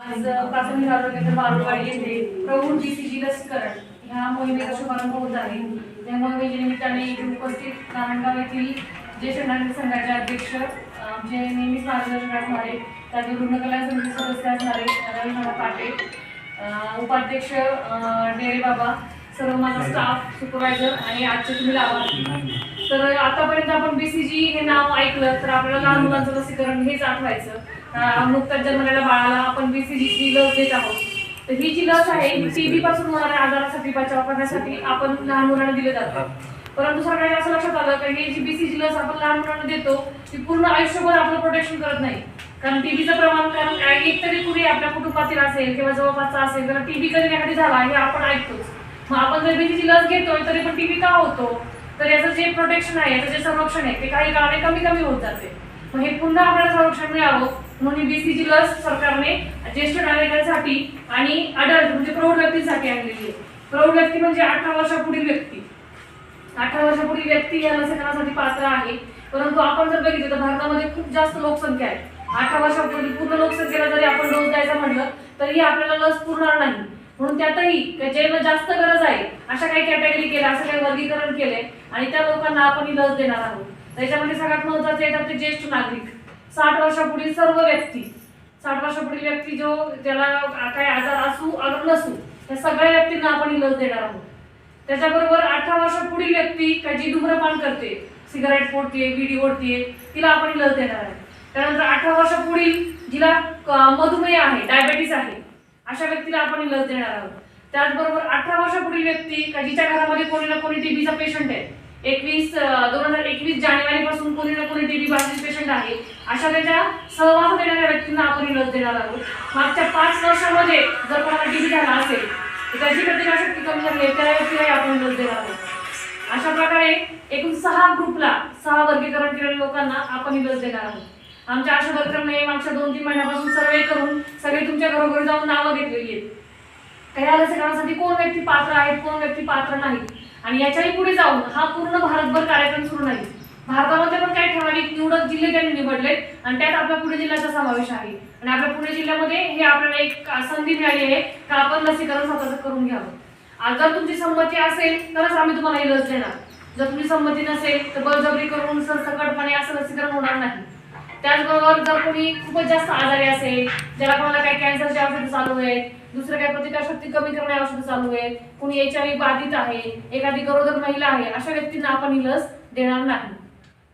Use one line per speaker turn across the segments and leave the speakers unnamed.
आज प्राथमिक आरोग्य केंद्र बारोळवाडी येथे प्रौढ बीसीजी लसीकरण ह्या मोहिमेचा शुभारंभ होत आहे. या मोहिमेच्या निमित्ताने इथे उपस्थित नारायणगाव येथील ज्येष्ठ नागरिक संघाचे अध्यक्ष जे नेहमीच मार्गदर्शन असणारे त्यातील रुग्ण कल्याण समिती सदस्य असणारे रवींद्र पाटे उपाध्यक्ष डेरे बाबा सर्व माझा स्टाफ सुपरवायझर आणि आजचे तुम्ही लाभार्थी. तर आतापर्यंत आपण बीसीजी हे नाव ऐकलं तर आपल्याला लहान मुलांचं लसीकरण हेच आठवायचं. अं, नुकत्याच जन्मलेल्या बाळाला आपण बीसीजी ची लस देत आहोत. तर ही जी लस आहे टीबी पासून होणाऱ्या आजारासाठी बचाव करण्यासाठी आपण लहान मुलांना दिले जातात परंतु सगळ्यांना असं लक्षात आलं की ही जी बीसीजी लस आपण लहान मुलांना देतो ती पूर्ण आयुष्यभर आपलं प्रोटेक्शन करत नाही. कारण टीबीचं प्रमाण कारण एक तरी कुणी आपल्या कुटुंबातील असेल किंवा जवळपासचा असेल तर टीबी कधी ना कधी झाला हे आपण ऐकतोच. मग आपण जर बीसीची लस घेतोय तरी पण टीबी का होतो? तर याचं जे प्रोटेक्शन आहे याचं जे संरक्षण आहे ते काही काळाने कमी कमी होत जाते. मग हे पुन्हा आपल्याला संरक्षण मिळावं म्हणून बीसीची लस सरकारने ज्येष्ठ नागरिकांसाठी आणि अडल्ट म्हणजे प्रौढ व्यक्तींसाठी आणलेली आहे. प्रौढ व्यक्ती म्हणजे अठरा वर्षापुढील व्यक्ती. अठरा वर्षापुढील व्यक्ती या लसीकरणासाठी पात्र आहे. परंतु आपण जर बघितलं तर भारतामध्ये खूप जास्त लोकसंख्या आहे. अठरा वर्षापुढील पूर्ण लोकसंख्येला जरी आपण डोस द्यायचा म्हटलं तरी आपल्याला लस पुरणार नाही. म्हणून त्यातही ज्यांना जास्त गरज आहे अशा काही कॅटेगरी केल्या असं काही वर्गीकरण केलंय आणि त्या लोकांना आपण ही लस देणार आहोत. त्याच्यामध्ये सगळ्यात महत्त्वाचे येतात ते ज्येष्ठ नागरिक. साठ वर्षापुढील सर्व व्यक्ती साठ वर्षापुढील व्यक्ती जो ज्याला काही आजार असू अगर नसू त्या सगळ्या व्यक्तींना आपण ही लस देणार आहोत. त्याच्याबरोबर अठरा वर्षापुढील व्यक्ती का जी धूम्रपान करते सिगारेट फोडते बिडी ओढते तिला आपण लस देणार आहे त्यानंतर अठरा वर्षापुढील जिला मधुमेह आहे डायबेटीस आहे अशा व्यक्तीला आपण लस देणार आहोत. त्याचबरोबर अठरा वर्षापुढील व्यक्ती का जिच्या घरामध्ये कोणी ना कोणी टीबीचा पेशंट आहे. एकवीस दोन हजार एकवीस जानेवारी पासून कोणी ना कोणी टीबी बाधित पेशंट आहे. अशा त्याच्या सहवास देणाऱ्या व्यक्तींना आपण लस देणार आहोत. मागच्या पाच वर्षामध्ये जर कोणाला टीबी झाला असेल तर त्याची प्रतिकारशक्ती कमी झाली आहे. त्या व्यक्तीलाही आपण लस देणार आहोत. अशा प्रकारे एकूण सहा ग्रुपला सहा वर्गीकरण केलेल्या लोकांना आपण ही लस देणार आहोत. आमच्या आशा वर्करने मागच्या दोन तीन महिन्यापासून सर्वे करून सगळे तुमच्या घरोघरी जाऊन नावं घेतलेली आहेत. काही लसीकरणासाठी कोण व्यक्ती पात्र आहेत कोण व्यक्ती पात्र नाही? आणि याच्याही पुढे जाऊन हा पूर्ण भारतभर कार्यक्रम सुरू नाही. भारतामध्ये पण काही ठराविक निवडक जिल्हे त्यांनी निवडले आणि त्यात आपल्या पुणे जिल्ह्याचा समावेश आहे. आणि आपल्या पुणे जिल्ह्यामध्ये हे आपल्याला एक संधी मिळाली आहे का आपण लसीकरण स्वतःचं करून घ्यावं. जर तुमची संमती असेल तरच आम्ही तुम्हाला ही लस देणार. जर तुमची संमती नसेल तर बळजबरी करून सरसकटपणे असं लसीकरण होणार नाही. त्याचबरोबर जर कोणी खूपच जास्त आजारी असेल ज्याला कोणाला काही कॅन्सरची औषधं चालू आहेत दुसरं काही प्रतिकारशक्ती कमी करणारी औषधं चालू आहेत कुणी एच आय बाधित आहे एखादी गरोदर महिला आहे अशा व्यक्तींना आपण ही लस देणार नाही.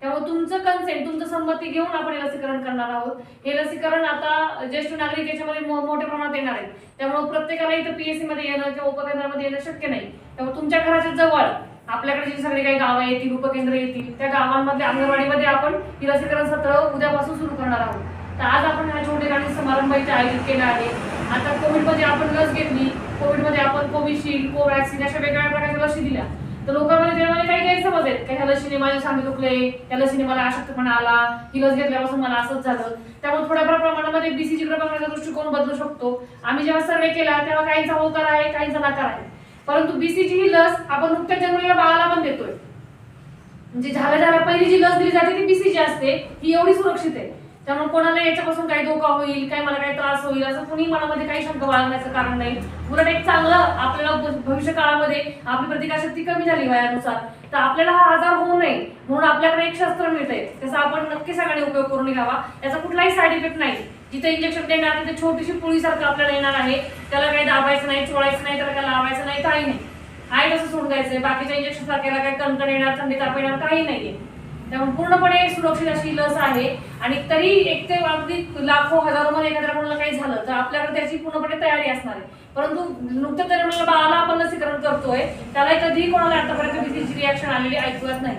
त्यामुळे तुमचं कन्सेंट तुमचं संमती घेऊन आपण हे लसीकरण करणार आहोत. हे लसीकरण आता ज्येष्ठ नागरिक याच्यामध्ये मो- मोठ्या प्रमाणात येणार आहे त्यामुळे प्रत्येकाला इथं पीएससी मध्ये येणं किंवा उपकेंद्रामध्ये येणं शक्य नाही. त्यामुळे तुमच्या घराच्या जवळ आपल्याकडे जी सगळी काही गावं येतील उपकेंद्र येतील त्या गावांमध्ये अंगणवाडीमध्ये आपण ही लसीकरण सत्र उद्यापासून सुरू करणार आहोत. तर आज आपण ह्या छोटे गाडी समारंभ इथे आयोजित केला आहे. आता कोविडमध्ये आपण लस घेतली कोविडमध्ये आपण कोविशिल्ड कोवॅक्सिन अशा वेगवेगळ्या प्रकारच्या लसी दिल्या. तर लोकांमध्ये त्यामध्ये काही गैरसमज आहेत. का ह्या लसीने माझ्या सांगे दुखले त्या लसीने मला अशक्तपणा आला ही लस घेतल्यापासून मला असंच झालं. त्यामुळे थोड्याफार प्रमाणामध्ये बीसीजी बघण्याचा दृष्टिकोन बदलू शकतो. आम्ही जेव्हा सर्वे केला तेव्हा काहींचा होकार आहे काहींचा नकार आहे. परंतु बीसीजी ही लस आपण नुकत्याच जन्मलेल्या बाळाला पण देतोय. म्हणजे झाल्या झाल्या पहिली जी लस दिली जाते ती बीसीजी असते. ही एवढी सुरक्षित आहे. त्यामुळे कोणाला याच्यापासून काही धोका होईल काही मला काही त्रास होईल असं कुणी मनामध्ये काही शंका बाळगण्याचं कारण नाही. उलट एक चांगलं आपल्याला भविष्य काळामध्ये आपली प्रतिकारशक्ती कमी झाली वयानुसार तर आपल्याला हा आजार होऊ नये म्हणून आपल्याकडे एक शस्त्र मिळतंय. त्याचा आपण नक्की सगळ्यांनी उपयोग करून घ्यावा. याचा कुठलाही साईड इफेक्ट नाही. जिथे इंजेक्शन देणार तिथे छोटीशी पुळीसारखं आपल्याला येणार आहे. त्याला काही दाबायचं नाही चोळायचं नाही त्याला काही लावायचं नाही काही नाही. आहे तसं सोडून आहे. बाकीच्या इंजेक्शन सारख्याला काही कणकण येणार थंडी ताप येणार काही नाहीये. त्यामुळे पूर्णपणे सुरक्षित अशी लस आहे. आणि तरी एक ते अगदी लाखो हजारो मध्ये एखाद्या कोणाला काही झालं तर आपल्याकडे त्याची पूर्णपणे तयारी असणार आहे. परंतु नुकतं तरी मला बाळाला आपण लसीकरण करतोय. त्याला कधीही कोणाला आतापर्यंत भीतीची रिॲक्शन आलेली ऐकवत नाही.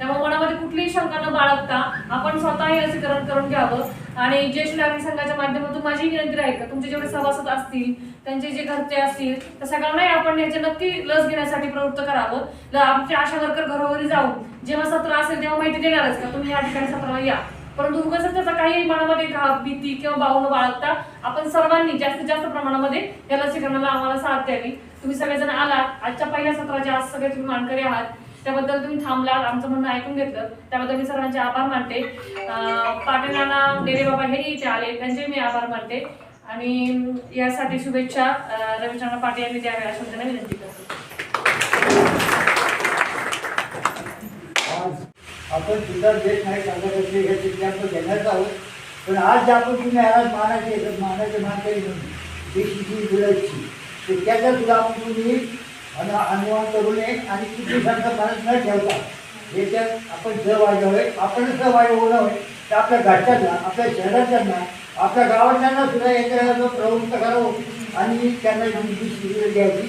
त्यामुळे मनामध्ये कुठलीही शंका न बाळगता आपण स्वतःही लसीकरण करून घ्यावं. आणि ज्येष्ठ नागरिक संघाच्या माध्यमातून माझी विनंती राहील का तुमचे जेवढे सभासद असतील त्यांचे जे घरचे असतील तर सगळ्यांनाही आपण याचे नक्की लस घेण्यासाठी प्रवृत्त करावं. आमचे आशा वर्कर घरोघरी जाऊन जेव्हा सत्र असेल तेव्हा माहिती देणारच का तुम्ही या ठिकाणी सत्राला या. परंतु उगाच त्याचा काही मनामध्ये भीती किंवा बावून बाळगता आपण सर्वांनी जास्तीत जास्त प्रमाणामध्ये या लसीकरणाला आम्हाला साथ द्यावी. तुम्ही सगळेजण आलात. आजच्या पहिल्या सत्राच्या आज सगळे तुम्ही मानकरी आहात. त्याबद्दल तुम्ही थांबलात आमचं म्हणणं ऐकून घेतलं. त्याबद्दल मी सर्वांचे आभार मानते. अं, पाटील डेरे बाबा हे इथे आले त्यांचे मी आभार मानते. आणि यासाठी शुभेच्छा रविचंद्र पाटील यांनी द्याव्या अशा त्यांना विनंती करते.
आपण सुद्धा देश नाही सांगत असले हे तिथे आपण घेणार आहोत पण आज जे आपण तुम्ही आहात मानाचे तर मानाचे मानकरी म्हणून देशीची गुलाबची तर त्याचा सुद्धा आपण तुम्ही आणि अनुमान करू नये आणि किती चुकीसारखं मानत न ठेवता याच्यात आपण जर होय आपण जर होणं होय तर आपल्या घाटांना आपल्या शहराच्यांना आपल्या गावातल्यांना सुद्धा याच्या प्रवृत्त करावं आणि त्यांना जी शिबिर द्यायची.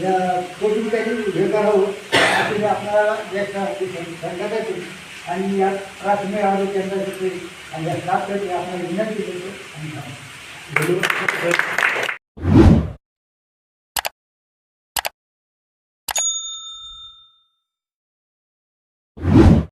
कोटी कोठून त्यांनी हे करावं. असं मी आपल्याला या संघात आणि या प्राथमिक आरोग्य केंद्रासाठी आणि या स्टाफसाठी आपल्याला विनंती करतो. आणि